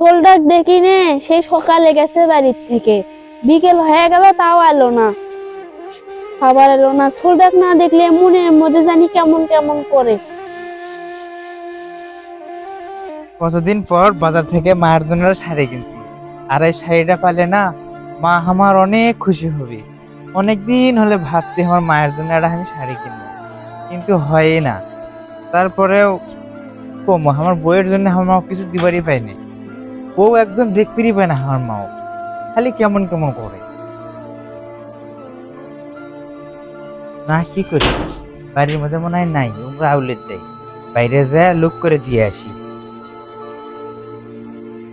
সোলডাক দেখি নে সেই সকালে গেছে বাড়ির থেকে। বিকেল হয়ে গেল, তাও এলো না। খাবার এলো না সোলডাক না দেখলে মনের মধ্যে জানি কেমন কেমন করে। কতদিন পর বাজার থেকে মায়ের জন্য শাড়ি কিনছি। আর এই শাড়িটা পালে না, মা আমার অনেক খুশি হবে। অনেক দিন হলে ভাবছি আমার মায়ের জন্য একটা আমি শাড়ি কিনবো। কিন্তু হয়ই না। তারপরেও কম, আমার বইয়ের জন্য আমার কিছু দিবারই পাইনি বউ একদম দেখতেই পায় না আমার মাও। খালি কেমন কেমন করে। না, কি করি? বাড়ির মধ্যে মনে হয় নাই আমরা আউলেট যাই। বাইরে যায়, লুক করে দিয়ে আসি।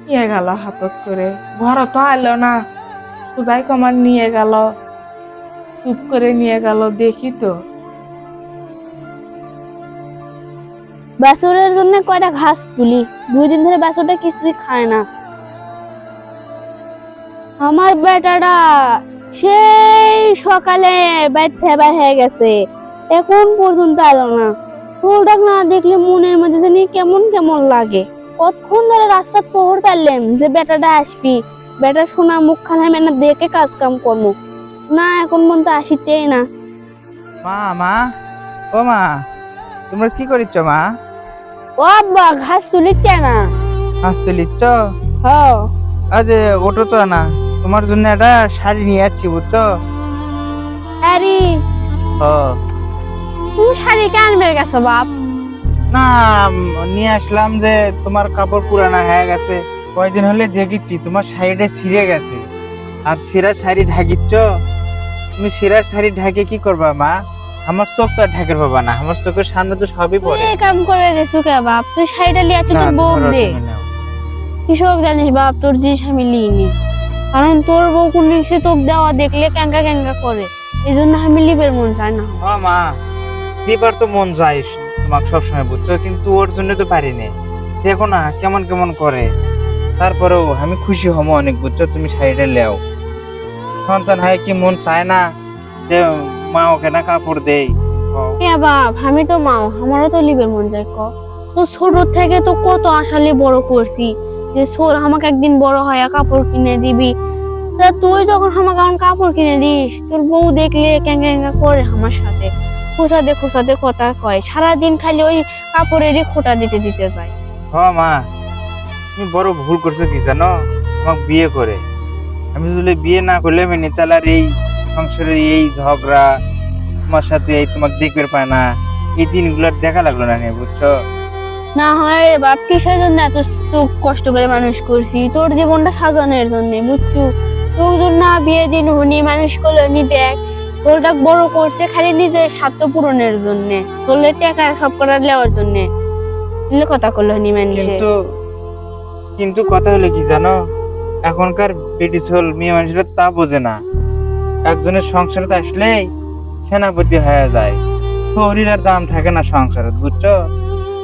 নিয়ে গেল হাতত করে। ঘর তো আইলো না। পূজাই কমার নিয়ে গেল। চুপ করে নিয়ে গেল, দেখি তো। বাছুরের জন্য কয়টা ঘাস তুলি? দুই দিন ধরে বাছুরটা কিছুই খায় না। আমার বেটাটা সেই সকালে হয়ে গেছে। এখন পর্যন্ত এলো না। সোলডাক না দেখলে মনের মধ্যে জানি কেমন কেমন লাগে। কতক্ষণ ধরে রাস্তা পোহর পারলেন যে বেটাটা আসবি? বেটা শোনা মুখখানা আমি না দেখে কাজ কাম করব। না, এখন মন পর্যন্ত আসিচ্ছেই না। মা মা। ও মা, তোমরা কি করিচ্ছ, মা? ও আব্বা ঘাস তুলিচ্ছে না। হাসতে লিচ্ছ হ আজ ওটো তো না তোমার জন্য একটা শাড়ি নিয়ে যাচ্ছি বুঝছ? আরে ও তুমি শাড়ি কেন মেরে গেছো বাপ? না নিয়ে আসলাম যে তোমার কাপড় পুরানা হয়ে গেছে। কয়দিন হলে দেখিচ্ছি তোমার শাড়িটা ছিঁড়ে গেছে। আর সিরা শাড়ি ঢাকিচ্ছ? তুমি সিরা শাড়ি ঢাকে কি করবা মা? আমার চোখ তো আর ঢাকের পাবা না আমার চোখের সামনে তো সবই পড়ে। কাম করে গেছো কে বাপ? তুই শাড়িটা লিয়া তুই না, তোর বউ ধরো দে? নাও। কৃষক জানিস বাপ তোর জিনিস আমি লিইনি। কারণ তোর বউ কোন সে তোকে দেওয়া দেখলে ক্যাঙ্কা ক্যাঙ্কা করে। এই জন্য আমি লিবের মন চায় না। ও মা দিবার তো মন যায় তোমাকে সবসময় বুঝছ কিন্তু ওর জন্য তো পারি না। দেখো না কেমন কেমন করে। তারপরেও আমি খুশি হব অনেক বুঝছ? তুমি শাড়িটা লেও। সন্তান হয় কি মন চায় না যে মা ওকে না কাপড় দেই। বাপ আমি তো মাও আমারও তো লিবের মন যায় ক তো ছোট থেকে তো কত আশালি বড় করছি যে সোর আমাকে একদিন বড় হয়ে কাপড় কিনে দিবি। তা তুই যখন আমাকে এখন কাপড় কিনে দিস তোর বউ দেখলে ক্যাঙ্কা ক্যাঙ্কা করে আমার সাথে। খোসাতে খোসাতে কথা কয় সারাদিন খালি ওই কাপড়েরই খোটা দিতে দিতে যায়। হ মা। তুমি বড় ভুল করছ কি জানো? আমাকে বিয়ে করে। আমি যদি বিয়ে না করলে আমি তাহলে এই সংসারের এই ঝগড়া তোমার সাথে এই তোমাকে দেখবে পায় না এই দিনগুলো দেখা লাগল না বুঝছ? না হয় বাপ কিসের জন্য এত তো কষ্ট করে মানুষ করছি? তোর জীবনটা সাজানোর জন্য বুঝছু? তোর জন্য বিয়ে দিন হনি মানুষ করল নি দেখ। সোলটা বড় করছে খালি নিজের স্বার্থ পূরণের জন্য সোলের টাকা সব করার নেওয়ার জন্য। কথা করল নি মানুষে কিন্তু কিন্তু কথা হলো কি জানো? এখনকার ব্রিটিশ হল মেয়ে মানুষরা তা বোঝে না। একজনের সংসারে আসলেই সেনাপতি হয়ে যায়। শরীর আর দাম থাকে না সংসারে বুঝছ?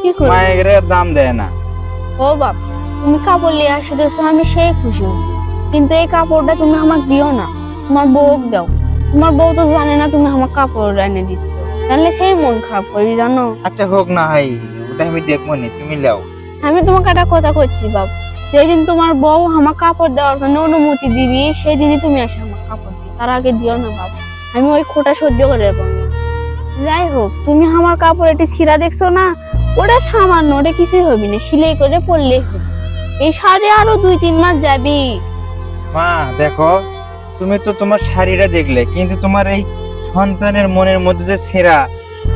কি করব? মায়ের দাম দেয় না। ও বাপ তুমি কাপড় নিয়ে আসে দেছো আমি সেই খুশি হয়েছি। কিন্তু এই কাপড়টা তুমি আমাকে দিও না তোমার বউক দাও। তোমার বউ তো জানে না তুমি আমার কাপড় এনে দিচ্ছ। জানলে সেই মন খারাপ করি জানো? আচ্ছা হোক না হয় ওটা আমি দেখব নি তুমি লেও আমি তোমাকে একটা কথা করছি বাপ। যেদিন তোমার বউ আমার কাপড় দেওয়ার জন্য অনুমতি দিবি সেই দিনই তুমি এসে আমার কাপড় তার আগে দিও না বাপ আমি ওই খোটা সহ্য করে না। যাই হোক, তুমি আমার কাপড় এটি ছিঁড়া দেখছ না? ওটা সামান্য, ওটা কিছুই হবে না। সিলাই করে হবে। এই শাড়ি আরও দুই তিন মাস যাবি। মা, দেখো, তুমি তো তোমার শাড়িটা দেখলে, কিন্তু তোমার এই সন্তানের মনের মধ্যে যে সেরা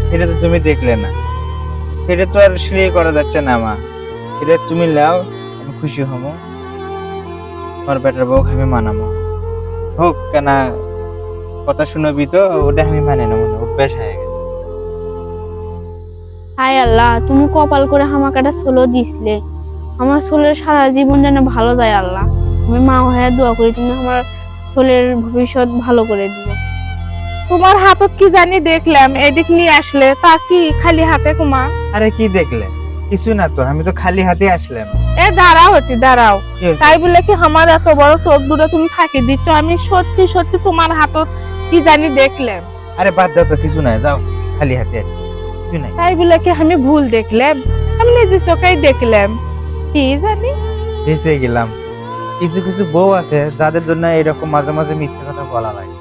সেটা তো তুমি দেখলে না। সেটা তো আর সিলাই করা যাচ্ছে না, মা। এটা তুমি লাও, আমি খুশি হব। আমার বেটার বউ আমি মানাবো। হোক কেন কথা শুনবি তো ওটা আমি মানে না অভ্যাস হয়ে গেছে। হায় আল্লাহ তুমি কপাল করে আমাকে একটা সোলো দিসলে। আমার সোলের সারা জীবন যেন ভালো যায় আল্লাহ। আমি মা হয়ে দোয়া করি তুমি আমার সোলের ভবিষ্যৎ ভালো করে দিও। তোমার হাতত কি জানি দেখলাম এদিক নিয়ে আসলে তা কি খালি হাতে কুমা? আরে কি দেখলে? কিছু না তো আমি তো খালি হাতে আসলাম। এ দাঁড়াও হটি দাঁড়াও। তাই বলে কি আমার এত বড় চোখ দূরে তুমি ফাঁকি দিচ্ছ? আমি সত্যি সত্যি তোমার হাতত কি জানি দেখলাম। আরে বাদ দাও তো কিছু নাই যাও খালি হাতে যাচ্ছি কিছু নাই। তাই বলে কি আমি ভুল দেখলাম? আমি নিজে চোখেই দেখলাম। কি জানি? বেঁচে গেলাম। কিছু কিছু বউ আছে যাদের জন্য এরকম মাঝে মাঝে মিথ্যা কথা বলা লাগে।